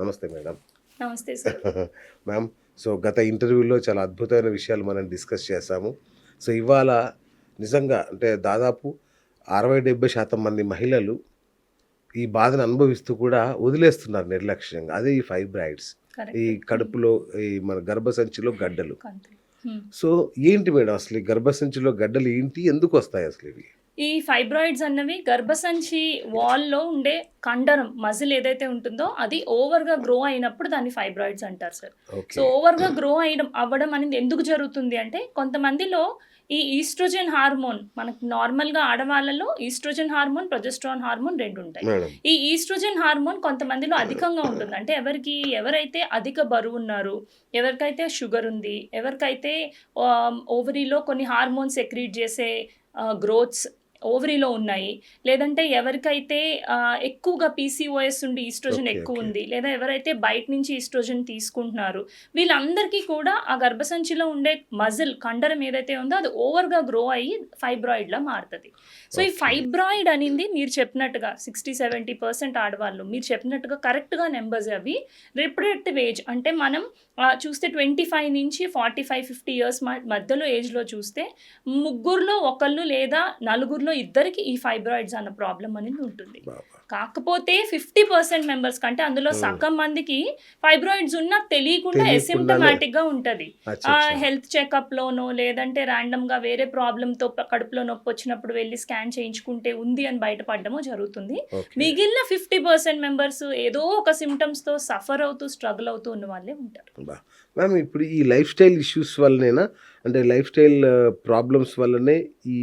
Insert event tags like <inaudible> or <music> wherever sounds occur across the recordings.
నమస్తే మేడం. నమస్తే sir. <laughs> Ma'am so గత ఇంటర్వ్యూలో చాలా అద్భుతమైన విషయాలు మనం డిస్కస్ చేశాము. సో ఇవాళ నిజంగా అంటే దాదాపు అరవై డెబ్బై శాతం మంది మహిళలు ఈ బాధను అనుభవిస్తూ కూడా వదిలేస్తున్నారు నిర్లక్ష్యంగా. అదే ఈ ఫైబ్రాయిడ్స్ ఈ కరెక్ట్ కడుపులో ఈ మన గర్భసంచిలో గడ్డలు. సో ఏంటి మేడం అసలు ఈ గర్భసంచిలో గడ్డలు ఏంటి? ఎందుకు వస్తాయి అసలు ఇవి? ఈ ఫైబ్రాయిడ్స్ అన్నవి గర్భసంచి వాల్లో ఉండే కండరం మజిల్ ఏదైతే ఉంటుందో అది ఓవర్గా గ్రో అయినప్పుడు దాన్ని ఫైబ్రాయిడ్స్ అంటారు సార్. సో ఓవర్గా గ్రో అయ్యడం అవ్వడం అనేది ఎందుకు జరుగుతుంది అంటే కొంతమందిలో ఈ ఈస్ట్రోజన్ హార్మోన్ మనకు నార్మల్గా ఆడవాళ్ళలో ఈస్ట్రోజన్ హార్మోన్ ప్రొజెస్ట్రాన్ హార్మోన్ రెండు ఉంటాయి. ఈ ఈస్ట్రోజన్ హార్మోన్ కొంతమందిలో అధికంగా ఉంటుంది. అంటే ఎవరికి ఎవరైతే అధిక బరువు ఉన్నారు ఎవరికైతే షుగర్ ఉంది ఎవరికైతే ఓవరీలో కొన్ని హార్మోన్స్ సెక్రీట్ చేసే గ్రోత్స్ ఓవరీలో ఉన్నాయి లేదంటే ఎవరికైతే ఎక్కువగా పీసీఓఎస్ ఉండి ఈస్ట్రోజన్ ఎక్కువ. ఉంది లేదా ఎవరైతే బయట నుంచి ఈస్ట్రోజన్ తీసుకుంటున్నారు వీళ్ళందరికీ కూడా ఆ గర్భసంచిలో ఉండే మజిల్ కండరం ఏదైతే ఉందో అది ఓవర్గా గ్రో అయ్యి ఫైబ్రాయిడ్లా మారుతుంది సో ఈ. ఫైబ్రాయిడ్ అనేది మీరు చెప్పినట్టుగా సిక్స్టీ సెవెంటీ పర్సెంట్ ఆడవాళ్ళు మీరు చెప్పినట్టుగా కరెక్ట్గా నెంబర్స్ అవి రిప్రొడక్టివ్ ఏజ్ అంటే మనం చూస్తే ట్వంటీ ఫైవ్ నుంచి ఫార్టీ ఫైవ్ ఫిఫ్టీ ఇయర్స్ మధ్యలో ఏజ్లో చూస్తే ముగ్గురులో ఒకళ్ళు లేదా నలుగురిలో ఇద్దరికి ఈ ఫైబ్రాయిడ్స్ అన్న ప్రాబ్లం అనేది ఉంటుంది కాకపోతే ఫిఫ్టీ పర్సెంట్ మెంబర్స్ కంటే అందులో. సగం మందికి ఫైబ్రాయిడ్స్ ఉన్నా తెలియకుండా. ఎసిమ్టమాటిక్గా ఉంటది. హెల్త్ చెకప్ లోనో లేదంటే ర్యాండమ్గా వేరే ప్రాబ్లమ్తో కడుపులో నొప్పి వచ్చినప్పుడు వెళ్ళి స్కాన్ చేయించుకుంటే ఉంది అని బయటపడడమో జరుగుతుంది. మిగిలిన ఫిఫ్టీ పర్సెంట్ మెంబర్స్ ఏదో ఒక సిమ్టమ్స్తో సఫర్ అవుతూ స్ట్రగుల్ అవుతూ ఉన్న వాళ్ళే ఉంటారు మ్యామ్ ఇప్పుడు ఈ లైఫ్ స్టైల్ ఇష్యూస్ వల్లనేనా అంటే లైఫ్ స్టైల్ ప్రాబ్లమ్స్ వల్లనే ఈ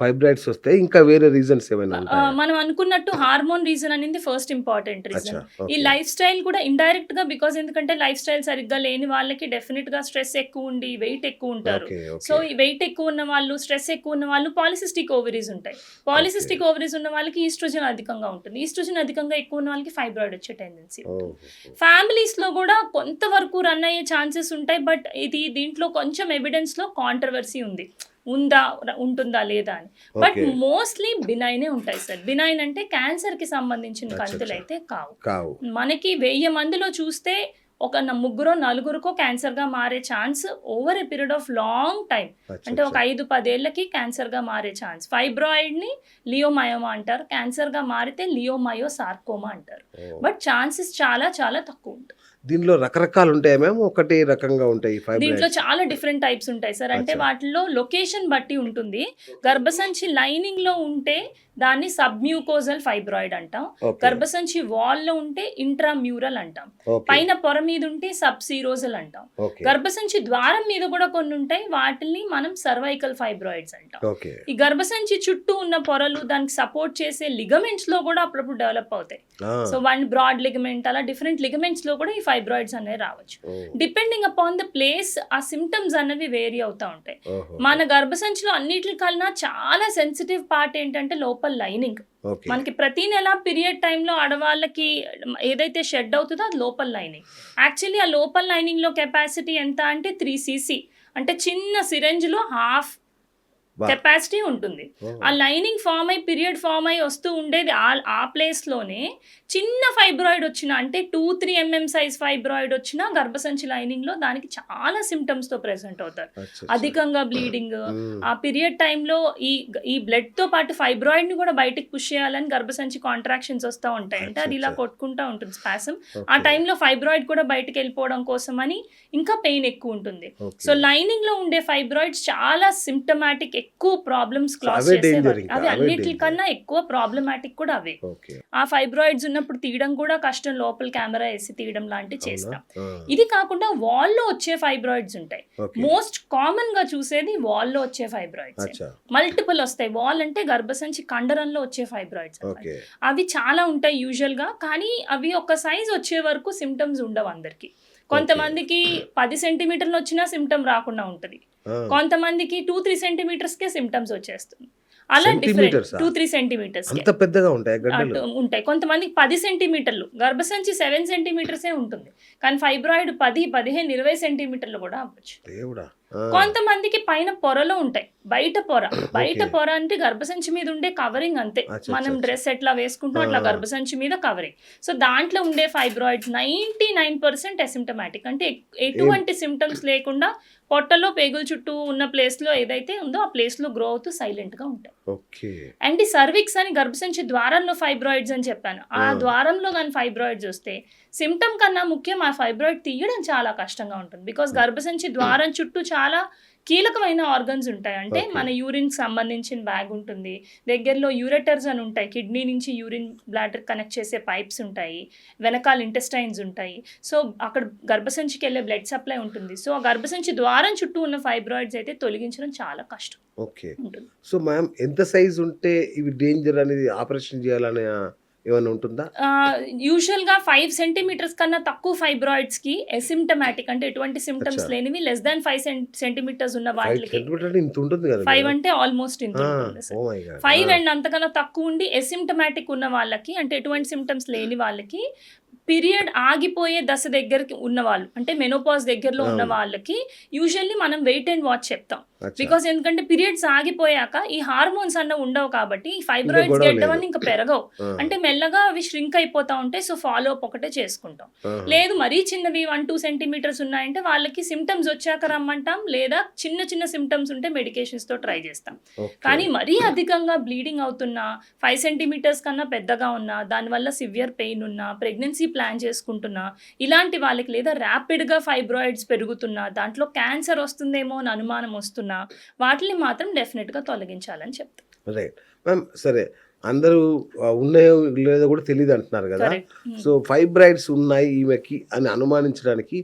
ఫైబ్రాయిడ్స్ వస్తాయి ఇంకా వేరే రీజన్స్ ఏమైనా మనం అనుకున్నట్టు హార్మోన్ రీజన్ అనేది ఫస్ట్ ఇంపార్టెంట్ రీజన్. ఈ లైఫ్ స్టైల్ కూడా ఇండైరెక్ట్గా బికాస్ ఎందుకంటే లైఫ్ స్టైల్ సరిగ్గా లేని వాళ్ళకి డెఫినెట్గా స్ట్రెస్ ఎక్కువ ఉండి వెయిట్ ఎక్కువ ఉంటారు. సో ఈ వెయిట్ ఎక్కువ ఉన్న వాళ్ళు స్ట్రెస్ ఎక్కువ ఉన్న వాళ్ళు పాలిసిస్టిక్ ఓవరీస్ ఉంటాయి. పాలిసిస్టిక్ ఓవరీస్ ఉన్న వాళ్ళకి ఈస్ట్రోజన్ అధికంగా ఉంటుంది. ఈస్ట్రోజన్ అధికంగా ఎక్కువ ఉన్న వాళ్ళకి ఫైబ్రాయిడ్ వచ్చే టెండెన్సీ. ఫ్యామిలీస్లో కూడా కొంతవరకు రన్ అయ్యే ఛాన్సెస్ ఉంటాయి. బట్ ఇది దీంట్లో కొంచెం ఎవిడెన్స్లో కాంట్రవర్సీ ఉంది. ఉందా ఉంటుందా లేదా అని. బట్ మోస్ట్లీ బినైనే ఉంటాయి సార్. బినైన్ అంటే క్యాన్సర్కి సంబంధించిన కంతులు. అయితే కావు. కావు. మనకి వెయ్యి మందిలో చూస్తే ఒక ముగ్గురో నలుగురికో క్యాన్సర్గా మారే chance over a period of long time అంటే ఒక. ఐదు పదేళ్ళకి క్యాన్సర్గా మారే ఛాన్స్ ఫైబ్రాయిడ్ని లియోమయోమా అంటారు. క్యాన్సర్గా మారితే లియోమయో సార్కోమా అంటారు. బట్ ఛాన్సెస్ చాలా చాలా తక్కువ ఉంటుంది దీనిలో రకరకాలు ఉంటాయా మేము ఒకటే రకంగా ఉంటాయి దీంట్లో చాలా డిఫరెంట్ టైప్స్ ఉంటాయి సార్. అంటే. వాటిలో లొకేషన్ బట్టి ఉంటుంది. గర్భసంచి లైనింగ్లో ఉంటే దాన్ని సబ్మ్యూకోజల్ ఫైబ్రాయిడ్ అంటాం. గర్భసంచి వాల్లో ఉంటే ఇంట్రామ్యూరల్ అంటాం. పైన పొర మీద ఉంటే సబ్సీరోజల్ అంటాం. గర్భసంచి ద్వారం మీద కూడా కొన్ని ఉంటాయి. వాటిని మనం సర్వైకల్ ఫైబ్రాయిడ్స్ అంటాం. ఈ గర్భసంచి చుట్టూ ఉన్న పొరలు దానికి సపోర్ట్ చేసే లిగమెంట్స్లో కూడా అప్పుడప్పుడు డెవలప్ అవుతాయి. సో వన్ బ్రాడ్ లిగమెంట్ అలా డిఫరెంట్ లిగమెంట్స్లో కూడా ఈ ఫైబ్రాయిడ్స్ అనేవి రావచ్చు. డిపెండింగ్ అపాన్ ద ప్లేస్ ఆ సిమ్టమ్స్ అనేవి వేరీ అవుతూ ఉంటాయి. మన గర్భసంచిలో అన్నిటికన్నా చాలా సెన్సిటివ్ పార్ట్ ఏంటంటే లోపల లైనింగ్ ఓకే మనకి ప్రతి నెల పీరియడ్ టైంలో ఆడవాళ్ళకి ఏదైతే షెడ్ అవుతుందో అది లోపల లైనింగ్ యాక్చువల్లీ ఆ లోపల లైనింగ్లో కెపాసిటీ ఎంత అంటే త్రీ సీసీ అంటే చిన్న సిరెంజ్లో హాఫ్. కెపాసిటీ ఉంటుంది ఆ లైనింగ్ ఫామ్ అయి పీరియడ్ ఫామ్ అయి వస్తూ ఉండేది ఆ ప్లేస్లోనే చిన్న ఫైబ్రాయిడ్ వచ్చిన అంటే two three MM size fibroid వచ్చిన గర్భసంచి లైనింగ్లో దానికి చాలా సిమ్టమ్స్తో ప్రెసెంట్ అవుతారు. అధికంగా బ్లీడింగ్. ఆ పీరియడ్ టైంలో ఈ ఈ బ్లడ్తో పాటు ఫైబ్రాయిడ్ని కూడా బయటికి పుష్ చేయాలని గర్భసంచి కాంట్రాక్షన్స్ వస్తూ ఉంటాయి అంటే అది ఇలా. కొట్టుకుంటా ఉంటుంది స్పాసం. ఆ టైంలో ఫైబ్రాయిడ్ కూడా బయటికి వెళ్ళిపోవడం కోసం అని ఇంకా పెయిన్ ఎక్కువ ఉంటుంది. సో లైనింగ్లో ఉండే ఫైబ్రాయిడ్స్ చాలా సిమ్టమాటిక్ ఎక్కువ ప్రాబ్లమ్స్ క్లాస్ చేసేవారు అవి అన్నిటికన్నా ఎక్కువ ప్రాబ్లమాటిక్ కూడా అవే. ఆ ఫైబ్రాయిడ్స్ ఉన్నప్పుడు తీయడం కూడా కష్టం లోపల కెమెరా వేసి తీయడం లాంటివి చేస్తాం. ఇది కాకుండా wall లో వచ్చే ఫైబ్రాయిడ్స్ ఉంటాయి. మోస్ట్ కామన్గా చూసేది wall లో వచ్చే ఫైబ్రాయిడ్స్ మల్టిపుల్ వస్తాయి. వాల్ అంటే గర్భసంచి కండరంలో వచ్చే ఫైబ్రాయిడ్స్ అవి చాలా ఉంటాయి యూజువల్గా కానీ అవి ఒక సైజ్ వచ్చే వరకు సిమ్టమ్స్ ఉండవు అందరికి. కొంతమందికి పది సెంటీమీటర్లు వచ్చినా సిమ్టమ్ రాకుండా ఉంటుంది. కొంతమందికి టూ త్రీ సెంటీమీటర్స్ కే సిమ్టమ్స్ వచ్చేస్తుంది. అలా డిఫరెంట్? టూ త్రీ సెంటీమీటర్స్ అంత పెద్దగా ఉంటాయి ఉంటాయి. కొంతమందికి పది సెంటీమీటర్లు గర్భసంచి సెవెన్ సెంటీమీటర్సే ఉంటుంది. కానీ ఫైబ్రాయిడ్ పది పదిహేను ఇరవై సెంటీమీటర్లు కూడా అవ్వచ్చు. దేవుడా. కొంతమందికి పైన పొరలో ఉంటాయి. బయట పొర. బయట. పొర అంటే గర్భసంచి మీద ఉండే కవరింగ్ అంతే. మనం డ్రెస్ ఎట్లా వేసుకుంటాం అట్లా. గర్భసంచి మీద కవరింగ్ సో దాంట్లో ఉండే fibroids ninety nine percent asymptomatic అంటే ఎటువంటి సిమ్టమ్స్ లేకుండా పొట్టలో పేగుల చుట్టూ ఉన్న ప్లేస్లో ఏదైతే ఉందో ఆ ప్లేస్లో గ్రో అవుతూ సైలెంట్గా ఉంటాయి. అండ్ ఈ సర్విక్స్ అని గర్భసంచి ద్వారంలో ఫైబ్రాయిడ్స్ అని చెప్పాను. ఆ ఆ. ద్వారంలో కానీ ఫైబ్రాయిడ్స్ వస్తే సిమ్టమ్ కన్నా ముఖ్యం ఆ ఫైబ్రాయిడ్ తీయడం చాలా కష్టంగా ఉంటుంది. బికాస్ గర్భసంచి ద్వారం చుట్టూ చాలా కీలకమైన ఆర్గన్స్ ఉంటాయి. అంటే. మన యూరిన్ సంబంధించిన బ్యాగ్ ఉంటుంది. దగ్గరలో యూరెటర్స్ అని ఉంటాయి. కిడ్నీ నుంచి యూరిన్ బ్లాడర్ కనెక్ట్ చేసే పైప్స్ ఉంటాయి. వెనకాల ఇంటెస్టైన్స్ ఉంటాయి. సో అక్కడ గర్భసంచికి వెళ్ళే బ్లడ్ సప్లై ఉంటుంది. సో ఆ గర్భసంచి ద్వారం చుట్టూ ఉన్న ఫైబ్రాయిడ్స్ అయితే తొలగించడం చాలా కష్టం. ఓకే. సో మ్యామ్ ఎంత సైజ్ ఉంటే ఇవి డేంజర్ అనేది ఆపరేషన్ చేయాలనే ఏమైనా ఉంటుందా? యూజువల్గా ఫైవ్ సెంటీమీటర్స్ కన్నా తక్కువ ఫైబ్రాయిడ్స్కి ఎసిమ్టమాటిక్ అంటే ఎటువంటి సిమ్టమ్స్. లేనివి లెస్ దాన్ ఫైవ్ సెంటీమీటర్స్ ఉన్న వాటికి ఫైవ్ అంటే ఆల్మోస్ట్ ఇంత ఫైవ్ అండ్ అంతకన్నా తక్కువ ఉండి ఎసిమ్టమాటిక్ ఉన్న వాళ్ళకి అంటే ఎటువంటి సిమ్టమ్స్ లేని వాళ్ళకి పీరియడ్ ఆగిపోయే దశ దగ్గరికి ఉన్న వాళ్ళు అంటే మెనోపాజ్ దగ్గరలో ఉన్న. వాళ్ళకి యూజువల్లీ మనం వెయిట్ అండ్ వాచ్ చెప్తాం. బికాస్ ఎందుకంటే పీరియడ్స్ ఆగిపోయాక ఈ హార్మోన్స్ అన్న ఉండవు కాబట్టి ఈ ఫైబ్రాయిడ్స్ గెడ్డం. ఇంకా పెరగవు. అంటే మెల్లగా అవి ష్రింక్ అయిపోతా ఉంటాయి సో ఫాలో అప్ ఒకటే చేసుకుంటాం. లేదు మరీ చిన్నవి వన్ టూ సెంటీమీటర్స్ ఉన్నాయంటే వాళ్ళకి సిమ్టమ్స్ వచ్చాక రమ్మంటాం లేదా చిన్న చిన్న సిమ్టమ్స్ ఉంటే మెడికేషన్స్తో ట్రై చేస్తాం. కానీ మరీ అధికంగా బ్లీడింగ్ అవుతున్నా ఫైవ్ సెంటీమీటర్స్ కన్నా పెద్దగా ఉన్నా దానివల్ల సివియర్ పెయిన్ ఉన్నా ప్రెగ్నెన్సీ ప్లాన్ చేసుకుంటున్నా. ఇలాంటి వాళ్ళకి లేదా ర్యాపిడ్గా ఫైబ్రాయిడ్స్ పెరుగుతున్నా దాంట్లో క్యాన్సర్ వస్తుందేమో అని అనుమానం వస్తున్నా వాటిని మాత్రం డెఫినెట్గా తొలగించాలని చెప్తాం. రైట్. మ్యామ్ సరే. అందరూ ఉన్నాయో లేదో కూడా తెలియదు అంటున్నారు కదా. సో ఫైబ్రాయిడ్స్ ఉన్నాయి ఈమెకి అని అనుమానించడానికి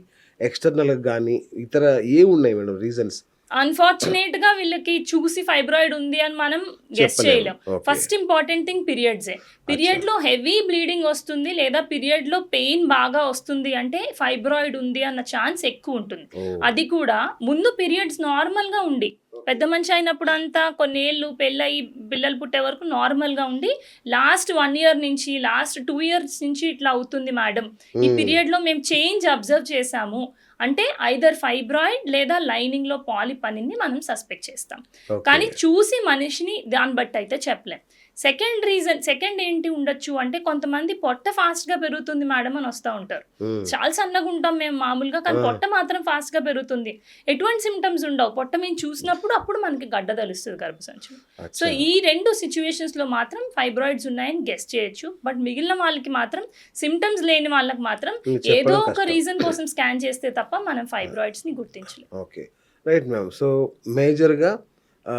ఎక్స్టర్నల్ కానీ ఇతర ఏ ఉన్నాయి మేడం రీజన్స్? అన్ఫార్చునేట్గా వీళ్ళకి చూసి ఫైబ్రాయిడ్ ఉంది అని మనం గెస్ చేయలేం. ఫస్ట్ ఇంపార్టెంట్ థింగ్ పీరియడ్స్ పీరియడ్లో హెవీ బ్లీడింగ్ వస్తుంది లేదా పీరియడ్లో పెయిన్ బాగా వస్తుంది అంటే ఫైబ్రాయిడ్ ఉంది అన్న ఛాన్స్ ఎక్కువ ఉంటుంది. అది కూడా ముందు పీరియడ్స్ నార్మల్గా ఉండి పెద్ద మనిషి అయినప్పుడు అంతా కొన్నేళ్ళు పెళ్ళయి పిల్లలు పుట్టే వరకు నార్మల్గా ఉండి లాస్ట్ వన్ ఇయర్ నుంచి లాస్ట్ టూ ఇయర్స్ నుంచి ఇట్లా అవుతుంది మేడం ఈ పీరియడ్లో మేము చేంజ్ అబ్జర్వ్ చేసాము. అంటే ఐదర్ ఫైబ్రాయిడ్ లేదా లైనింగ్లో పాలిప్ అనేది మనం సస్పెక్ట్ చేస్తాం. కానీ చూసి మనిషిని దాన్ని బట్టి అయితే చెప్పలేం. సెకండ్ రీజన్ సెకండ్ ఏంటి ఉండొచ్చు అంటే కొంతమంది పొట్ట ఫాస్ట్గా పెరుగుతుంది మేడం అని వస్తూ ఉంటారు. చాలా సన్నగా ఉంటాం మేము మామూలుగా కానీ. పొట్ట మాత్రం ఫాస్ట్గా పెరుగుతుంది. ఎటువంటి సిమ్టమ్స్ ఉండవు. పొట్ట మేము చూసినప్పుడు అప్పుడు మనకి గడ్డ తెలుస్తుంది గర్భసంచులు సో ఈ రెండు సిచ్యువేషన్స్లో మాత్రం ఫైబ్రాయిడ్స్ ఉన్నాయని గెస్ట్ చేయొచ్చు. బట్ మిగిలిన వాళ్ళకి మాత్రం సిమ్టమ్స్ లేని వాళ్ళకి మాత్రం ఏదో ఒక రీజన్ కోసం స్కాన్ చేస్తే తప్ప మనం ఫైబ్రాయిడ్స్ని గుర్తించలేం. ఓకే. Right ma'am. సో మేజర్గా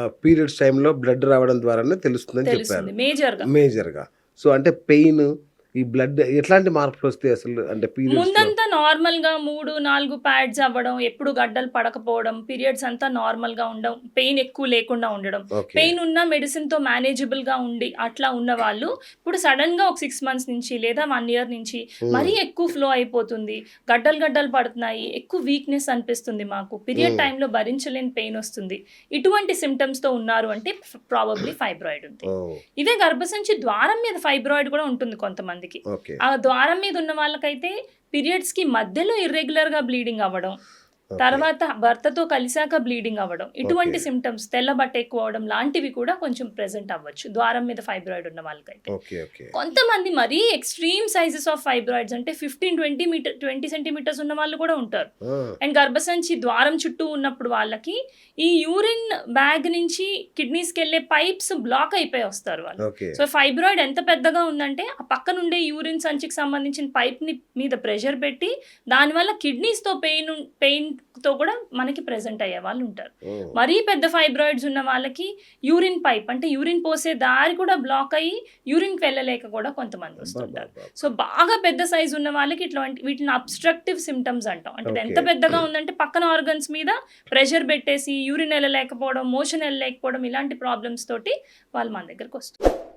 పీరియడ్స్ టైంలో బ్లడ్ రావడం ద్వారానే తెలుస్తుందని చెప్పారు. తెలుస్తుంది. మేజర్గా మేజర్గా. సో అంటే పెయిన్ ఈ బ్లడ్ ఎట్లాంటి మార్పులు వస్తాయి అసలు? అంటే ముందంతా నార్మల్గా మూడు నాలుగు ప్యాడ్స్ అవ్వడం ఎప్పుడు గడ్డలు పడకపోవడం పీరియడ్స్ అంతా నార్మల్గా ఉండడం పెయిన్ ఎక్కువ లేకుండా ఉండడం. పెయిన్ ఉన్న మెడిసిన్తో మేనేజబుల్గా ఉండి అట్లా ఉన్న వాళ్ళు ఇప్పుడు సడన్గా ఒక సిక్స్ మంత్స్ నుంచి లేదా వన్ ఇయర్ నుంచి మరీ ఎక్కువ ఫ్లో అయిపోతుంది. గడ్డలు గడ్డలు పడుతున్నాయి. ఎక్కువ వీక్నెస్ అనిపిస్తుంది మాకు. Period Hmm. టైంలో భరించలేని పెయిన్ వస్తుంది. ఇటువంటి సిమ్టమ్స్తో ఉన్నారు అంటే ప్రాబబ్లీ ఫైబ్రాయిడ్ ఉంది. ఇదే గర్భసంచి ద్వారం మీద ఫైబ్రాయిడ్ కూడా ఉంటుంది కొంతమందికి. ఓకే. ఆ ద్వారం మీద ఉన్న వాళ్ళకైతే పీరియడ్స్కి మధ్యలో ఇర్రెగ్యులర్గా బ్లీడింగ్ అవ్వడం తర్వాత భర్తతో కలిసాక బ్లీడింగ్ అవ్వడం. ఇటువంటి. సిమ్టమ్స్ తెల్ల బట్ట ఎక్కువ అవడం లాంటివి కూడా కొంచెం ప్రెసెంట్ అవ్వచ్చు. ద్వారం మీద ఫైబ్రాయిడ్ ఉన్న వాళ్ళకైతే. కొంతమంది మరీ ఎక్స్ట్రీమ్ సైజెస్ ఆఫ్ ఫైబ్రాయిడ్స్ అంటే fifteen twenty metre twenty centimetres ఉన్న వాళ్ళు కూడా ఉంటారు. అండ్ గర్భసంచి ద్వారం చుట్టూ ఉన్నప్పుడు వాళ్ళకి ఈ యూరిన్ బ్యాగ్ నుంచి కిడ్నీస్కి వెళ్ళే పైప్స్ బ్లాక్ అయిపోయి వస్తారు వాళ్ళు. సో ఫైబ్రాయిడ్ ఎంత పెద్దగా ఉందంటే ఆ పక్కన ఉండే యూరిన్ సంచికి సంబంధించిన పైప్ని మీద ప్రెషర్ పెట్టి దానివల్ల కిడ్నీస్తో పెయిన్ పెయిన్ తో కూడా మనకి ప్రెసెంట్ అయ్యే వాళ్ళు ఉంటారు. మరీ పెద్ద ఫైబ్రాయిడ్స్ ఉన్న వాళ్ళకి యూరిన్ పైప్ అంటే యూరిన్ పోసే దారి కూడా బ్లాక్ అయ్యి యూరిన్కి వెళ్ళలేక కూడా కొంతమంది వస్తుంటారు. సో బాగా పెద్ద సైజ్ ఉన్న వాళ్ళకి ఇట్లాంటి వీటిని అబ్స్ట్రక్టివ్ సిమ్టమ్స్ అంటాం. అంటే ఎంత. పెద్దగా ఉందంటే పక్కన ఆర్గన్స్ మీద ప్రెషర్ పెట్టేసి యూరిన్ వెళ్ళలేకపోవడం మోషన్ వెళ్ళలేకపోవడం ఇలాంటి ప్రాబ్లమ్స్ తోటి వాళ్ళు మన దగ్గరకు వస్తారు